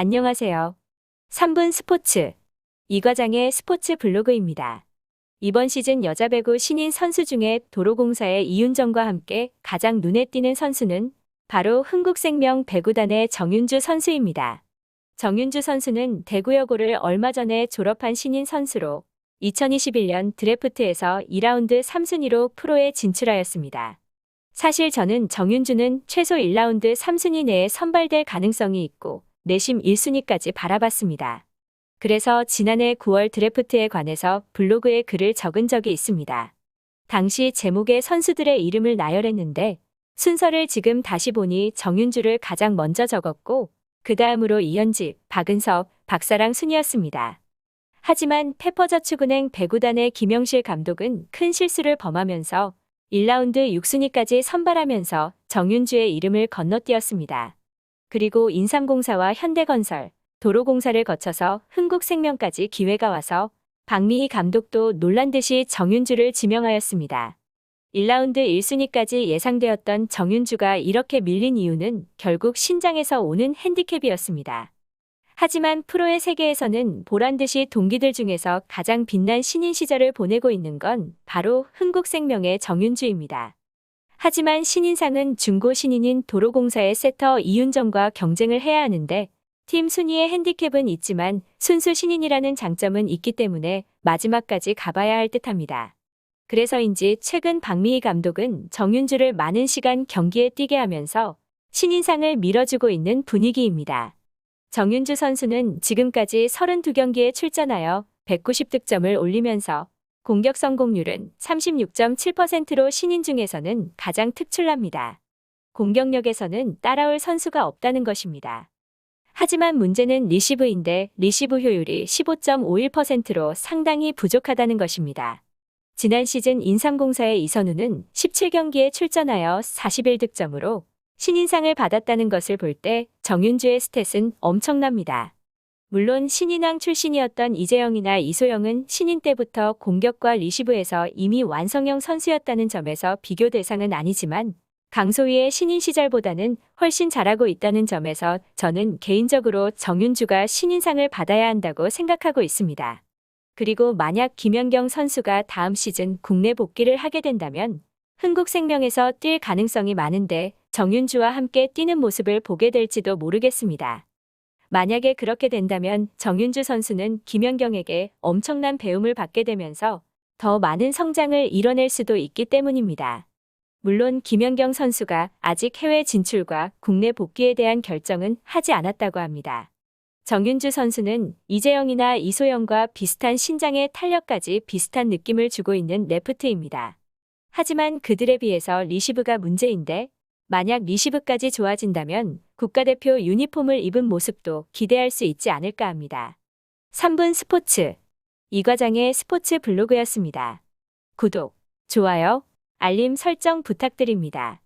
안녕하세요. 3분 스포츠. 이 과장의 스포츠 블로그입니다. 이번 시즌 여자 배구 신인 선수 중에 도로공사의 이윤정과 함께 가장 눈에 띄는 선수는 바로 흥국생명 배구단의 정윤주 선수입니다. 정윤주 선수는 대구여고를 얼마 전에 졸업한 신인 선수로 2021년 드래프트에서 2라운드 3순위로 프로에 진출하였습니다. 사실 저는 정윤주는 최소 1라운드 3순위 내에 선발될 가능성이 있고 내심 1순위까지 바라봤습니다. 그래서 지난해 9월 드래프트에 관해서 블로그에 글을 적은 적이 있습니다. 당시 제목에 선수들의 이름을 나열했는데 순서를 지금 다시 보니 정윤주를 가장 먼저 적었고 그 다음으로 이현직, 박은섭, 박사랑 순이었습니다. 하지만 페퍼저축은행 배구단의 김영실 감독은 큰 실수를 범하면서 1라운드 6순위까지 선발하면서 정윤주의 이름을 건너뛰었습니다. 그리고 인삼공사와 현대건설, 도로공사를 거쳐서 흥국생명까지 기회가 와서 박미희 감독도 놀란 듯이 정윤주를 지명하였습니다. 1라운드 1순위까지 예상되었던 정윤주가 이렇게 밀린 이유는 결국 신장에서 오는 핸디캡이었습니다. 하지만 프로의 세계에서는 보란 듯이 동기들 중에서 가장 빛난 신인 시절을 보내고 있는 건 바로 흥국생명의 정윤주입니다. 하지만 신인상은 중고 신인인 도로공사의 세터 이윤정과 경쟁을 해야 하는데 팀 순위의 핸디캡은 있지만 순수 신인이라는 장점은 있기 때문에 마지막까지 가봐야 할 듯합니다. 그래서인지 최근 박미희 감독은 정윤주를 많은 시간 경기에 뛰게 하면서 신인상을 밀어주고 있는 분위기입니다. 정윤주 선수는 지금까지 32경기에 출전하여 190득점을 올리면서 공격 성공률은 36.7%로 신인 중에서는 가장 특출납니다. 공격력에서는 따라올 선수가 없다는 것입니다. 하지만 문제는 리시브인데 리시브 효율이 15.51%로 상당히 부족하다는 것입니다. 지난 시즌 인삼공사의 이선우는 17경기에 출전하여 41득점으로 신인상을 받았다는 것을 볼 때 정윤주의 스탯은 엄청납니다. 물론 신인왕 출신이었던 이재영이나 이소영은 신인 때부터 공격과 리시브에서 이미 완성형 선수였다는 점에서 비교 대상은 아니지만 강소희의 신인 시절보다는 훨씬 잘하고 있다는 점에서 저는 개인적으로 정윤주가 신인상을 받아야 한다고 생각하고 있습니다. 그리고 만약 김연경 선수가 다음 시즌 국내 복귀를 하게 된다면 흥국생명에서 뛸 가능성이 많은데 정윤주와 함께 뛰는 모습을 보게 될지도 모르겠습니다. 만약에 그렇게 된다면 정윤주 선수는 김연경에게 엄청난 배움을 받게 되면서 더 많은 성장을 이뤄낼 수도 있기 때문입니다. 물론 김연경 선수가 아직 해외 진출과 국내 복귀에 대한 결정은 하지 않았다고 합니다. 정윤주 선수는 이재영이나 이소영과 비슷한 신장의 탄력까지 비슷한 느낌을 주고 있는 레프트입니다. 하지만 그들에 비해서 리시브가 문제인데 만약 리시브까지 좋아진다면 국가대표 유니폼을 입은 모습도 기대할 수 있지 않을까 합니다. 3분 스포츠 이 과장의 스포츠 블로그였습니다. 구독, 좋아요, 알림 설정 부탁드립니다.